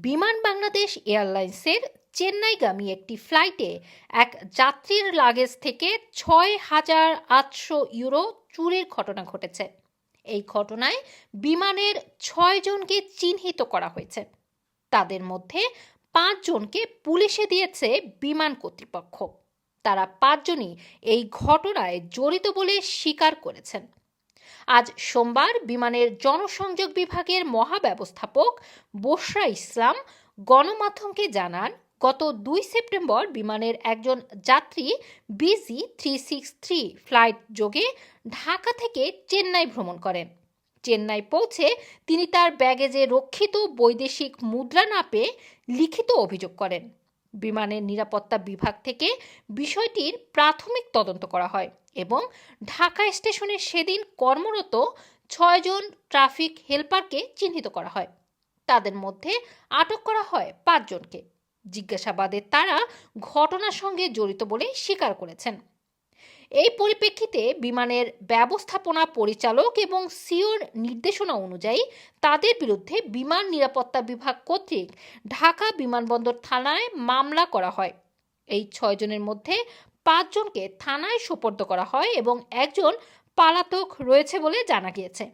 বিমান বাংলাদেশ এয়ারলাইন্সের চেন্নাইগামী একটি ফ্লাইটে এক যাত্রীর লাগেজ থেকে ছয় হাজার আটশো ইউরো চুরির ঘটনা ঘটেছে। এই ঘটনায় বিমানের ছয়জনকে চিহ্নিত করা হয়েছে। তাদের মধ্যে পাঁচজনকে পুলিশে দিয়েছে বিমান কর্তৃপক্ষ। তারা পাঁচজনই এই ঘটনায় জড়িত বলে স্বীকার করেছেন। আজ সোমবার বিমানের জনসংযোগ বিভাগের মহাব্যবস্থাপক বসরা ইসলাম গণমাধ্যমকে জানান, গত দুই সেপ্টেম্বর বিমানের একজন যাত্রী BG three six three flight যোগে ঢাকা থেকে চেন্নাই ভ্রমণ করেন। চেন্নাই পৌঁছে তিনি তার ব্যাগেজে রক্ষিত বৈদেশিক মুদ্রা না পেয়ে লিখিত অভিযোগ করেন। বিমানের নিরাপত্তা বিভাগ থেকে বিষয়টির প্রাথমিক তদন্ত করা হয় এবং ঢাকা স্টেশনে সেদিন কর্মরত ছয়জন ট্রাফিক হেল্পারকে চিহ্নিত করা হয়। তাদের মধ্যে আটক করা হয় পাঁচজনকে। জিজ্ঞাসাবাদে তারা ঘটনার সঙ্গে জড়িত বলে স্বীকার করেছেন। এই পরিপ্রেক্ষিতে বিমানের ব্যবস্থাপনা পরিচালক এবং সিওর নির্দেশনা অনুযায়ী তাদের বিরুদ্ধে বিমান নিরাপত্তা বিভাগ কর্তৃক ঢাকা বিমানবন্দর থানায় মামলা করা হয়। এই ছয়জনের মধ্যে পাঁচজনকে থানায় সোপর্দ করা হয় এবং একজন পালাতক রয়েছে বলে জানা গিয়েছে।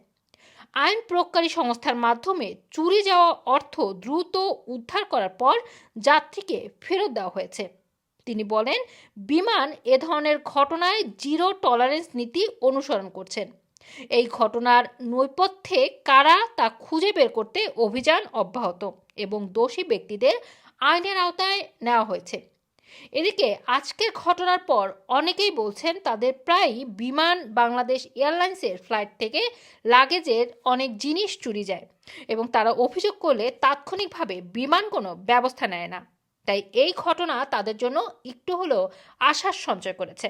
আইন প্রয়োগকারী সংস্থার মাধ্যমে চুরি যাওয়া অর্থ দ্রুত উদ্ধার করার পর যাত্রীকে ফেরত দেওয়া হয়েছে। তিনি বলেন, বিমান এ ধরনের ঘটনায় জিরো টলারেন্স নীতি অনুসরণ করছেন এই ঘটনার নৈপথ্যে কারা তা খুঁজে বের করতে অভিযান অব্যাহত এবং দোষী ব্যক্তিদের আইনের আওতায় নেওয়া হয়েছে। এদিকে আজকের ঘটনার পর অনেকেই বলছেন, তাদের প্রায়ই বিমান বাংলাদেশ এয়ারলাইন্সের ফ্লাইট থেকে লাগেজের অনেক জিনিস চুরি যায় এবং তারা অভিযোগ করলে তাৎক্ষণিকভাবে বিমান কোনো ব্যবস্থা নেয় না। তাই এই ঘটনা তাদের জন্য একটু হলেও আশার সঞ্চয় করেছে।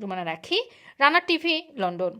রুমানা রাখি, রানা টিভি, লন্ডন।